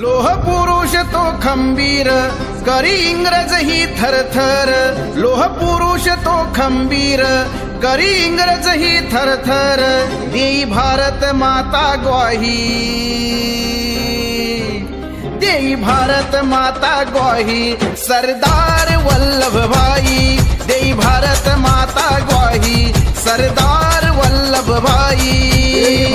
लोह पुरुष तो खंबीर करी इंग्रज ही थरथर. लोह पुरुष तो खंबीर करी इंग्रज ही थरथर. देई भारत माता ग्वाही. देई भारत माता ग्वाही. सरदार वल्लभ भाई. देई भारत माता ग्वाही. सरदार वल्लभ भाई.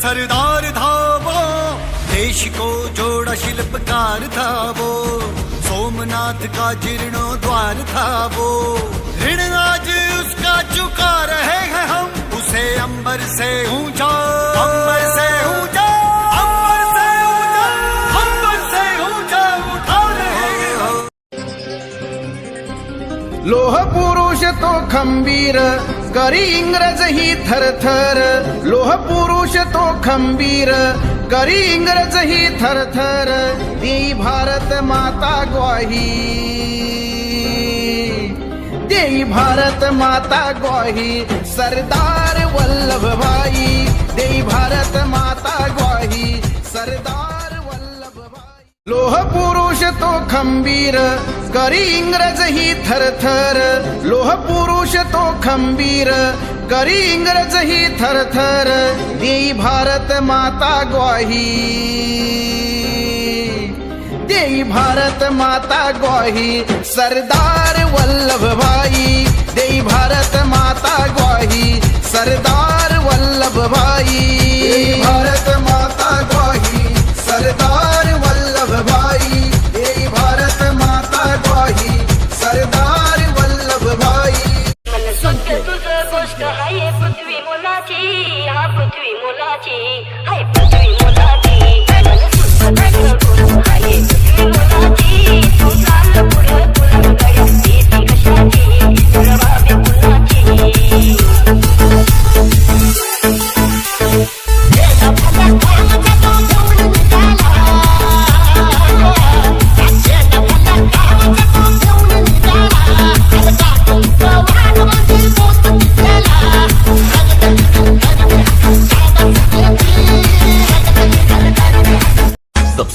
तेज धावो था वो देश को जोड़ा शिल्पकार था वो सोमनाथ का जीर्णोद्वार था वो ऋण आज उसका चुका रहे हैं हम उसे अंबर से ऊंचा अंबर से ऊंचा अंबर से ऊंचा अंबर से ऊंचा उठा लोह पुरुष तो खंबीर करी इंग्रज ही थरथर लोह पुरुष तो खंबीर करी इंग्रज ही थरथर देई भारत माता ग्वाही. देई भारत माता ग्वाही सरदार वल्लभ भाई. देई भारत माता ग्वाही सरदार वल्लभ भाई. लोह पुरुष तो खंबीर करी इंग्रज ही थरथर लोह पुरुष तो खंबीर. करी इंग्रज ही थरथर देई भारत माता ग्वाही. देई भारत माता ग्वाही सरदार वल्लभ भाई देई भारत माता ग्वाही सरदार